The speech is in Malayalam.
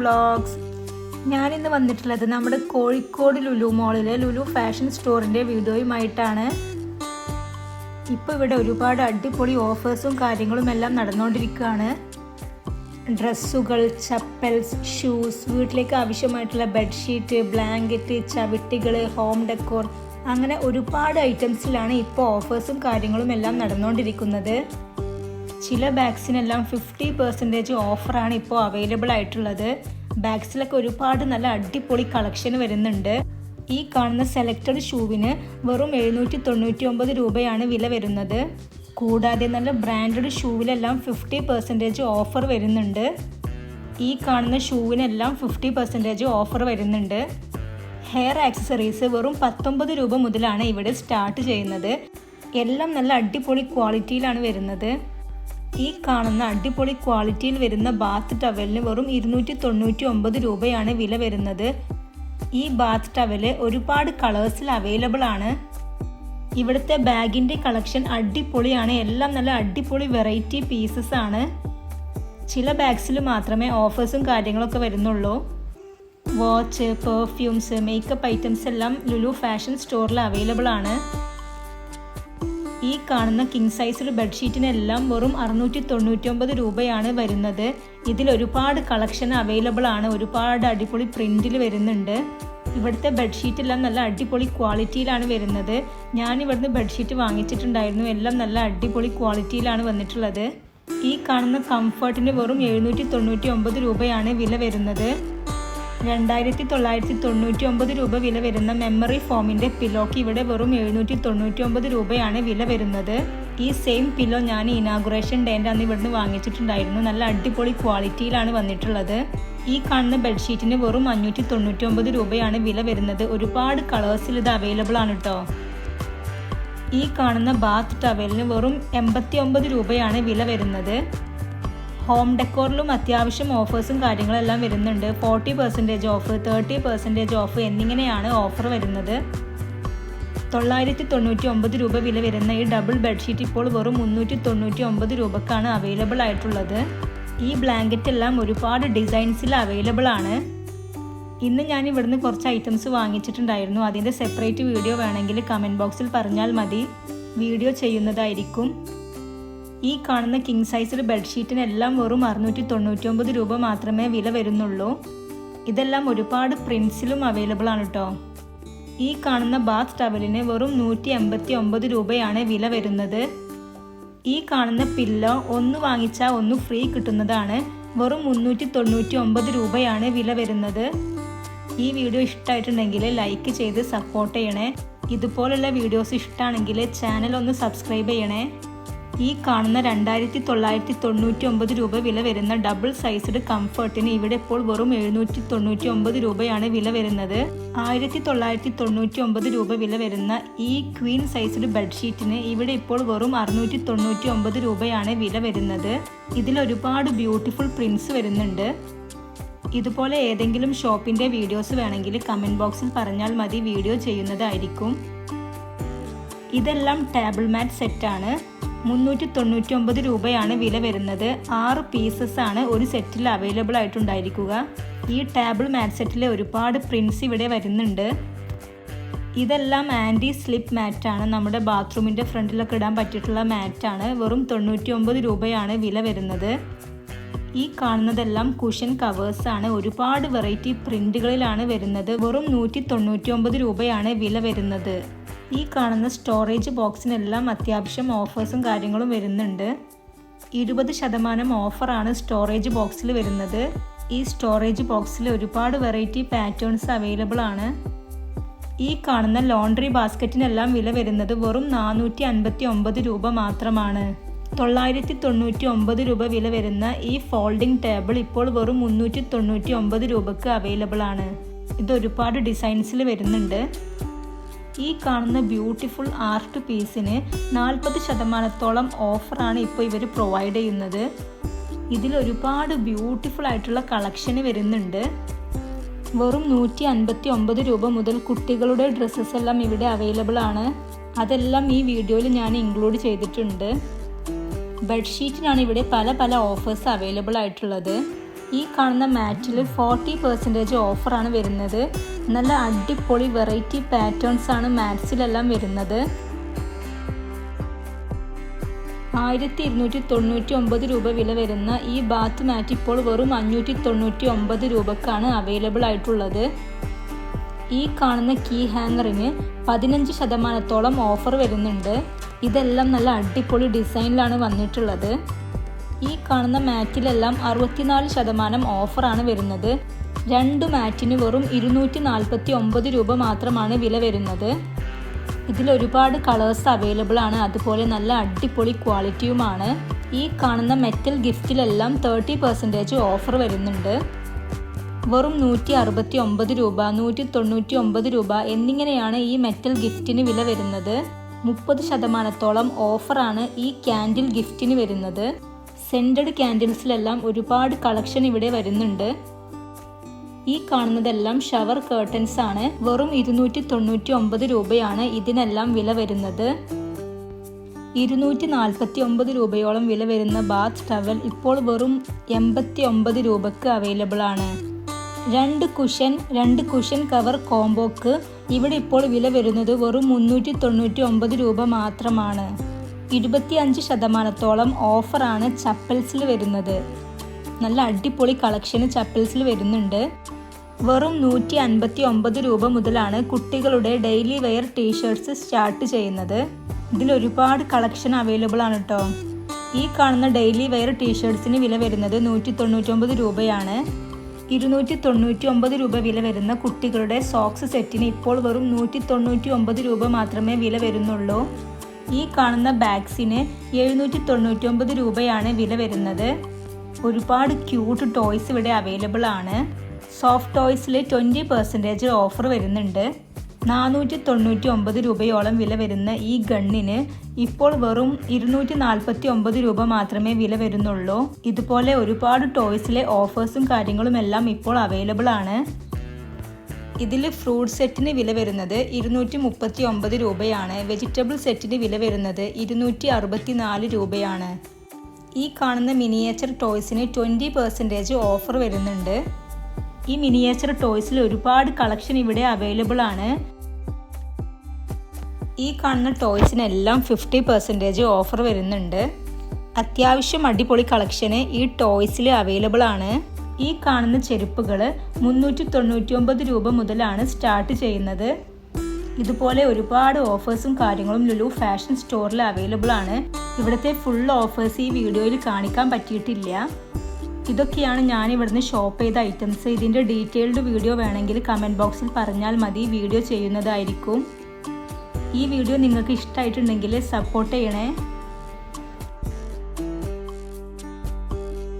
വ്ളോഗ്സ് ഞാനിന്ന് വന്നിട്ടുള്ളത് നമ്മുടെ കോഴിക്കോട് ലുലു മോളിലെ ലുലു ഫാഷൻ സ്റ്റോറിന്റെ വീഡിയോയുമായിട്ടാണ് ഇപ്പോൾ ഇവിടെ ഒരുപാട് അടിപൊളി ഓഫേഴ്സും കാര്യങ്ങളും എല്ലാം നടന്നുകൊണ്ടിരിക്കുകയാണ്. ഡ്രസ്സുകൾ ചപ്പൽസ് ഷൂസ് വീട്ടിലേക്ക് ആവശ്യമായിട്ടുള്ള ബെഡ്ഷീറ്റ് ബ്ലാങ്കറ്റ് ചവിട്ടികൾ ഹോം ഡെക്കോർ അങ്ങനെ ഒരുപാട് ഐറ്റംസിലാണ് ഇപ്പോൾ ഓഫേഴ്സും കാര്യങ്ങളും എല്ലാം നടന്നുകൊണ്ടിരിക്കുന്നത്. ചില ബാഗ്സിനെല്ലാം ഫിഫ്റ്റി പെർസെന്റേജ് ഓഫറാണ് ഇപ്പോൾ അവൈലബിൾ ആയിട്ടുള്ളത്. ബാഗ്സിലൊക്കെ ഒരുപാട് നല്ല അടിപൊളി കളക്ഷൻ വരുന്നുണ്ട്. ഈ കാണുന്ന സെലക്റ്റഡ് ഷൂവിന് വെറും എഴുന്നൂറ്റി തൊണ്ണൂറ്റി ഒമ്പത് രൂപയാണ് വില വരുന്നത്. കൂടാതെ നല്ല ബ്രാൻഡഡ് ഷൂവിലെല്ലാം ഫിഫ്റ്റി പെർസെന്റേജ് ഓഫർ വരുന്നുണ്ട്. ഈ കാണുന്ന ഷൂവിനെല്ലാം ഫിഫ്റ്റി പെർസെന്റേജ് ഓഫർ വരുന്നുണ്ട്. ഹെയർ ആക്സസറീസ് വെറും പത്തൊമ്പത് രൂപ മുതലാണ് ഇവിടെ സ്റ്റാർട്ട് ചെയ്യുന്നത്. എല്ലാം നല്ല അടിപൊളി ക്വാളിറ്റിയിലാണ് വരുന്നത്. ഈ കാണുന്ന അടിപൊളി ക്വാളിറ്റിയിൽ വരുന്ന ബാത്ത് ടവലിന് വെറും ഇരുന്നൂറ്റി തൊണ്ണൂറ്റി ഒമ്പത് രൂപയാണ് വില വരുന്നത്. ഈ ബാത്ത് ടവൽ ഒരുപാട് കളേഴ്സിൽ അവൈലബിൾ ആണ്. ഇവിടുത്തെ ബാഗിന്റെ കളക്ഷൻ അടിപൊളിയാണ്. എല്ലാം നല്ല അടിപൊളി വെറൈറ്റി പീസസ് ആണ്. ചില ബാഗ്സിൽ മാത്രമേ ഓഫേഴ്സും കാര്യങ്ങളൊക്കെ വരുന്നുള്ളൂ. വാച്ച് പെർഫ്യൂംസ് മേക്കപ്പ് ഐറ്റംസ് എല്ലാം ലുലു ഫാഷൻ സ്റ്റോറിൽ അവൈലബിൾ ആണ്. ഈ കാണുന്ന കിങ് സൈസ് ബെഡ്ഷീറ്റിനെല്ലാം വെറും അറുന്നൂറ്റി തൊണ്ണൂറ്റി ഒമ്പത് രൂപയാണ് വരുന്നത്. ഇതിൽ ഒരുപാട് കളക്ഷൻ അവൈലബിൾ ആണ്. ഒരുപാട് അടിപൊളി പ്രിന്റിൽ വരുന്നുണ്ട്. ഇവിടുത്തെ ബെഡ്ഷീറ്റ് എല്ലാം നല്ല അടിപൊളി ക്വാളിറ്റിയിലാണ് വരുന്നത്. ഞാൻ ഇവിടുന്ന് ബെഡ്ഷീറ്റ് വാങ്ങിച്ചിട്ടുണ്ടായിരുന്നു. എല്ലാം നല്ല അടിപൊളി ക്വാളിറ്റിയിലാണ് വന്നിട്ടുള്ളത്. ഈ കാണുന്ന കംഫർട്ടിന് വെറും എഴുന്നൂറ്റി തൊണ്ണൂറ്റി ഒമ്പത് രൂപയാണ് വില വരുന്നത്. രണ്ടായിരത്തി തൊള്ളായിരത്തി തൊണ്ണൂറ്റി ഒമ്പത് രൂപ വില വരുന്ന മെമ്മറി ഫോമിന്റെ പിലോക്ക് ഇവിടെ വെറും എഴുന്നൂറ്റി തൊണ്ണൂറ്റി ഒമ്പത് രൂപയാണ് വില വരുന്നത്. ഈ സെയിം പില്ലോ ഞാൻ ഇനാഗുറേഷൻ ഡേന്റെ അന്ന് ഇവിടുന്ന് വാങ്ങിച്ചിട്ടുണ്ടായിരുന്നു. നല്ല അടിപൊളി ക്വാളിറ്റിയിലാണ് വന്നിട്ടുള്ളത്. ഈ കാണുന്ന ബെഡ്ഷീറ്റിന് വെറും അഞ്ഞൂറ്റി തൊണ്ണൂറ്റി ഒമ്പത് രൂപയാണ് വില വരുന്നത്. ഒരുപാട് കളേഴ്സിൽ ഇത് അവൈലബിൾ ആണ് കേട്ടോ ഈ കാണുന്ന ബാത്ത് ടവലിന് വെറും എൺപത്തി ഒമ്പത് രൂപയാണ് വില വരുന്നത്. ഹോം ഡെക്കോറിലും അത്യാവശ്യം ഓഫേഴ്സും കാര്യങ്ങളെല്ലാം വരുന്നുണ്ട്. Forty percentage off thirty percentage off എന്നിങ്ങനെയാണ് ഓഫർ വരുന്നത്. തൊള്ളായിരത്തി തൊണ്ണൂറ്റി ഒമ്പത് രൂപ വില വരുന്ന ഈ ഡബിൾ ബെഡ്ഷീറ്റ് ഇപ്പോൾ വെറും മുന്നൂറ്റി തൊണ്ണൂറ്റി ഒമ്പത് രൂപക്കാണ് അവൈലബിൾ ആയിട്ടുള്ളത്. ഈ ബ്ലാങ്കറ്റ് എല്ലാം ഒരുപാട് ഡിസൈൻസിൽ അവൈലബിൾ ആണ്. ഇന്ന് ഞാൻ ഇവിടുന്ന് കുറച്ച് ഐറ്റംസ് വാങ്ങിച്ചിട്ടുണ്ടായിരുന്നു. അതിന്റെ സെപ്പറേറ്റ് വീഡിയോ വേണമെങ്കിൽ കമന്റ് ബോക്സിൽ പറഞ്ഞാൽ മതി. വീഡിയോ ചെയ്യുന്നതായിരിക്കും. ഈ കാണുന്ന കിങ് സൈസിൽ ബെഡ്ഷീറ്റിനെല്ലാം വെറും അറുന്നൂറ്റി തൊണ്ണൂറ്റി രൂപ മാത്രമേ വില വരുന്നുള്ളൂ. ഇതെല്ലാം ഒരുപാട് പ്രിൻസിലും അവൈലബിൾ ആണ് കേട്ടോ ഈ കാണുന്ന ബാത്ത് ടവലിന് വെറും നൂറ്റി എൺപത്തി ഒമ്പത് രൂപയാണ് വില വരുന്നത്. ഈ കാണുന്ന പില്ലോ ഒന്ന് വാങ്ങിച്ചാൽ ഒന്ന് ഫ്രീ കിട്ടുന്നതാണ്. വെറും മുന്നൂറ്റി തൊണ്ണൂറ്റി ഒമ്പത് രൂപയാണ് വില വരുന്നത്. ഈ വീഡിയോ ഇഷ്ടമായിട്ടുണ്ടെങ്കിൽ ലൈക്ക് ചെയ്ത് സപ്പോർട്ട് ചെയ്യണേ. ഇതുപോലുള്ള വീഡിയോസ് ഇഷ്ടമാണെങ്കിൽ ചാനൽ ഒന്ന് സബ്സ്ക്രൈബ് ചെയ്യണേ. ഈ കാണുന്ന രണ്ടായിരത്തി തൊള്ളായിരത്തി തൊണ്ണൂറ്റി ഒമ്പത് രൂപ വില വരുന്ന ഡബിൾ സൈസ്ഡ് കംഫർട്ടിന് ഇവിടെ ഇപ്പോൾ വെറും എഴുന്നൂറ്റി തൊണ്ണൂറ്റി ഒമ്പത് രൂപയാണ് വില വരുന്നത്. ആയിരത്തി തൊള്ളായിരത്തി തൊണ്ണൂറ്റി ഒമ്പത് രൂപ വില വരുന്ന ഈ ക്വീൻ സൈസ്ഡ് ബെഡ്ഷീറ്റിന് ഇവിടെ ഇപ്പോൾ വെറും അറുന്നൂറ്റി തൊണ്ണൂറ്റി ഒമ്പത് രൂപയാണ് വില വരുന്നത്. ഇതിൽ ഒരുപാട് ബ്യൂട്ടിഫുൾ പ്രിന്റ്സ് വരുന്നുണ്ട്. ഇതുപോലെ ഏതെങ്കിലും ഷോപ്പിന്റെ വീഡിയോസ് വേണമെങ്കിൽ കമന്റ് ബോക്സിൽ പറഞ്ഞാൽ മതി വീഡിയോ ചെയ്യുന്നതായിരിക്കും ഇതെല്ലാം ടേബിൾ മാറ്റ് സെറ്റാണ് മുന്നൂറ്റി തൊണ്ണൂറ്റി ഒമ്പത് രൂപയാണ് വില വരുന്നത്. ആറ് പീസസ് ആണ് ഒരു സെറ്റിൽ അവൈലബിൾ ആയിട്ടുണ്ടായിരിക്കുക. ഈ ടേബിൾ മാറ്റ് സെറ്റിൽ ഒരുപാട് പ്രിൻസ് ഇവിടെ വരുന്നുണ്ട്. ഇതെല്ലാം ആന്റി സ്ലിപ്പ് മാറ്റാണ് നമ്മുടെ ബാത്റൂമിന്റെ ഫ്രണ്ടിലൊക്കെ ഇടാൻ പറ്റിയിട്ടുള്ള മാറ്റാണ് വെറും തൊണ്ണൂറ്റി ഒമ്പത് രൂപയാണ് വില വരുന്നത്. ഈ കാണുന്നതെല്ലാം കുഷൻ കവേഴ്സ് ആണ്. ഒരുപാട് വെറൈറ്റി പ്രിന്റുകളിലാണ് വരുന്നത്. വെറും നൂറ്റി തൊണ്ണൂറ്റി ഒമ്പത് രൂപയാണ് വില വരുന്നത്. ഈ കാണുന്ന സ്റ്റോറേജ് ബോക്സിനെല്ലാം അത്യാവശ്യം ഓഫേഴ്സും കാര്യങ്ങളും വരുന്നുണ്ട്. ഇരുപത് ശതമാനം ഓഫറാണ് സ്റ്റോറേജ് ബോക്സിൽ വരുന്നത്. ഈ സ്റ്റോറേജ് ബോക്സിൽ ഒരുപാട് വെറൈറ്റി പാറ്റേൺസ് അവൈലബിൾ ആണ്. ഈ കാണുന്ന ലോണ്ടറി ബാസ്ക്കറ്റിനെല്ലാം വില വരുന്നത് വെറും നാനൂറ്റി അൻപത്തി ഒമ്പത് രൂപ മാത്രമാണ്. തൊള്ളായിരത്തി തൊണ്ണൂറ്റി ഒമ്പത് രൂപ വില വരുന്ന ഈ ഫോൾഡിംഗ് ടേബിൾ ഇപ്പോൾ വെറും മുന്നൂറ്റി തൊണ്ണൂറ്റി ഒമ്പത് രൂപക്ക് അവൈലബിൾ ആണ്. ഇത് ഒരുപാട് ഡിസൈൻസിൽ വരുന്നുണ്ട്. ഈ കാണുന്ന ബ്യൂട്ടിഫുൾ ആർട്ട് പീസിന് നാൽപ്പത് ശതമാനത്തോളം ഓഫറാണ് ഇപ്പോൾ ഇവർ പ്രൊവൈഡ് ചെയ്യുന്നത്. ഇതിൽ ഒരുപാട് ബ്യൂട്ടിഫുൾ ആയിട്ടുള്ള കളക്ഷന് വരുന്നുണ്ട്. വെറും നൂറ്റി അൻപത്തി ഒമ്പത് രൂപ മുതൽ കുട്ടികളുടെ ഡ്രസ്സസ് എല്ലാം ഇവിടെ അവൈലബിൾ ആണ്. അതെല്ലാം ഈ വീഡിയോയിൽ ഞാൻ ഇൻക്ലൂഡ് ചെയ്തിട്ടുണ്ട്. ബെഡ്ഷീറ്റിനാണ് ഇവിടെ പല പല ഓഫേഴ്സ് അവൈലബിൾ ആയിട്ടുള്ളത്. ഈ കാണുന്ന മാറ്റിൽ ഫോർട്ടി പെർസെന്റേജ് ഓഫറാണ് വരുന്നത്. നല്ല അടിപൊളി വെറൈറ്റി പാറ്റേൺസ് ആണ് മാറ്റ്സിലെല്ലാം വരുന്നത്. ആയിരത്തി ഇരുന്നൂറ്റി തൊണ്ണൂറ്റി ഒമ്പത് രൂപ വില വരുന്ന ഈ ബാത്ത് മാറ്റ് ഇപ്പോൾ വെറും അഞ്ഞൂറ്റി തൊണ്ണൂറ്റി ഒമ്പത് രൂപക്കാണ് അവൈലബിൾ ആയിട്ടുള്ളത്. ഈ കാണുന്ന കീ ഹാങ്ങറിന് പതിനഞ്ച് ശതമാനത്തോളം ഓഫർ വരുന്നുണ്ട്. ഇതെല്ലാം നല്ല അടിപൊളി ഡിസൈനിലാണ് വന്നിട്ടുള്ളത്. ഈ കാണുന്ന മാറ്റിലെല്ലാം അറുപത്തിനാല് ശതമാനം ഓഫറാണ് വരുന്നത്. രണ്ട് മാറ്റിന് വെറും ഇരുന്നൂറ്റി നാൽപ്പത്തി ഒമ്പത് രൂപ മാത്രമാണ് വില വരുന്നത്. ഇതിൽ ഒരുപാട് കളേഴ്സ് അവൈലബിൾ ആണ്. അതുപോലെ നല്ല അടിപൊളി ക്വാളിറ്റിയുമാണ്. ഈ കാണുന്ന മെറ്റൽ ഗിഫ്റ്റിലെല്ലാം തേർട്ടി പെർസെന്റേജ് ഓഫർ വരുന്നുണ്ട്. വെറും നൂറ്റി അറുപത്തി ഒമ്പത് രൂപ നൂറ്റി തൊണ്ണൂറ്റി ഒമ്പത് രൂപ എന്നിങ്ങനെയാണ് ഈ മെറ്റൽ ഗിഫ്റ്റിന് വില വരുന്നത്. മുപ്പത് ശതമാനത്തോളം ഓഫറാണ് ഈ ക്യാൻഡിൽ ഗിഫ്റ്റിന് വരുന്നത്. സെന്റഡ് ക്യാൻഡിൽസിലെല്ലാം ഒരുപാട് കളക്ഷൻ ഇവിടെ വരുന്നുണ്ട്. ഈ കാണുന്നതെല്ലാം ഷവർ കേർട്ടൻസ് ആണ് വെറും ഇരുന്നൂറ്റി തൊണ്ണൂറ്റി ഒമ്പത് രൂപയാണ് ഇതിനെല്ലാം വില വരുന്നത്. ഇരുന്നൂറ്റി നാൽപ്പത്തി ഒമ്പത് രൂപയോളം വില വരുന്ന ബാത്ത് ടവൽ ഇപ്പോൾ വെറും എൺപത്തി ഒമ്പത് രൂപക്ക് അവൈലബിൾ ആണ്. രണ്ട് കുഷൻ രണ്ട് കുഷൻ കവർ കോംബോക്ക് ഇവിടെ ഇപ്പോൾ വില വരുന്നത് വെറും മുന്നൂറ്റി തൊണ്ണൂറ്റി ഒമ്പത് രൂപ മാത്രമാണ്. ഇരുപത്തി അഞ്ച് ശതമാനത്തോളം ഓഫറാണ് ചപ്പൽസിൽ വരുന്നത്. നല്ല അടിപൊളി കളക്ഷന് ചപ്പൽസിൽ വരുന്നുണ്ട്. വെറും നൂറ്റി അൻപത്തി ഒമ്പത് രൂപ മുതലാണ് കുട്ടികളുടെ ഡെയിലി വെയർ ടീഷർട്സ് സ്റ്റാർട്ട് ചെയ്യുന്നത്. ഇതിൽ ഒരുപാട് കളക്ഷൻ അവൈലബിൾ ആണ് കേട്ടോ ഈ കാണുന്ന ഡെയിലി വെയർ ടീഷർട്സിന് വില വരുന്നത് നൂറ്റി തൊണ്ണൂറ്റൊമ്പത് രൂപയാണ്. ഇരുന്നൂറ്റി തൊണ്ണൂറ്റി ഒമ്പത് രൂപ വില വരുന്ന കുട്ടികളുടെ സോക്സ് സെറ്റിന് ഇപ്പോൾ വെറും നൂറ്റി തൊണ്ണൂറ്റി ഒമ്പത് രൂപ മാത്രമേ വില വരുന്നുള്ളൂ. ഈ കാണുന്ന ബാഗ്സിന് എഴുന്നൂറ്റി തൊണ്ണൂറ്റി ഒമ്പത് രൂപയാണ് വില വരുന്നത്. ഒരുപാട് ക്യൂട്ട് ടോയ്സ് ഇവിടെ അവൈലബിൾ ആണ്. സോഫ്റ്റ് ടോയ്സിൽ ട്വന്റി പെർസെന്റേജ് ഓഫർ വരുന്നുണ്ട്. നാനൂറ്റി തൊണ്ണൂറ്റി ഒമ്പത് രൂപയോളം വില വരുന്ന ഈ ഗണ്ണിന് ഇപ്പോൾ വെറും ഇരുന്നൂറ്റി നാൽപ്പത്തി ഒമ്പത് രൂപ മാത്രമേ വില വരുന്നുള്ളൂ. ഇതുപോലെ ഒരുപാട് ടോയ്സിലെ ഓഫേഴ്സും കാര്യങ്ങളും എല്ലാം ഇപ്പോൾ അവൈലബിൾ ആണ്. ഇതിൽ ഫ്രൂട്ട് സെറ്റിന് വില വരുന്നത് ഇരുന്നൂറ്റി മുപ്പത്തി ഒമ്പത് രൂപയാണ്. വെജിറ്റബിൾ സെറ്റിന് വില വരുന്നത് ഇരുന്നൂറ്റി അറുപത്തി നാല് രൂപയാണ്. ഈ കാണുന്ന മിനിയേച്ചർ ടോയ്സിന് ട്വന്റി പെർസെന്റേജ് ഓഫർ വരുന്നുണ്ട്. ഈ മിനിയേച്ചർ ടോയ്സിൽ ഒരുപാട് കളക്ഷൻ ഇവിടെ അവൈലബിൾ ആണ്. ഈ കാണുന്ന ടോയ്സിനെല്ലാം ഫിഫ്റ്റി പെർസെന്റേജ് ഓഫർ വരുന്നുണ്ട്. അത്യാവശ്യം അടിപൊളി കളക്ഷന് ഈ ടോയ്സിൽ അവൈലബിൾ ആണ്. ഈ കാണുന്ന ചെരുപ്പുകൾ മുന്നൂറ്റി തൊണ്ണൂറ്റി ഒമ്പത് രൂപ മുതലാണ് സ്റ്റാർട്ട് ചെയ്യുന്നത്. ഇതുപോലെ ഒരുപാട് ഓഫേഴ്സും കാര്യങ്ങളും ലുലു ഫാഷൻ സ്റ്റോറിൽ അവൈലബിൾ ആണ്. ഇവിടുത്തെ ഫുൾ ഓഫേഴ്സ് ഈ വീഡിയോയിൽ കാണിക്കാൻ പറ്റിയിട്ടില്ല. ഇതൊക്കെയാണ് ഞാൻ ഇവിടുന്ന് ഷോപ്പ് ചെയ്ത ഐറ്റംസ് ഇതിന്റെ ഡീറ്റെയിൽഡ് വീഡിയോ വേണമെങ്കിൽ കമന്റ് ബോക്സിൽ പറഞ്ഞാൽ മതി. വീഡിയോ ചെയ്യുന്നതായിരിക്കും. ഈ വീഡിയോ നിങ്ങൾക്ക് ഇഷ്ടമായിട്ടുണ്ടെങ്കിൽ സപ്പോർട്ട് ചെയ്യണേ.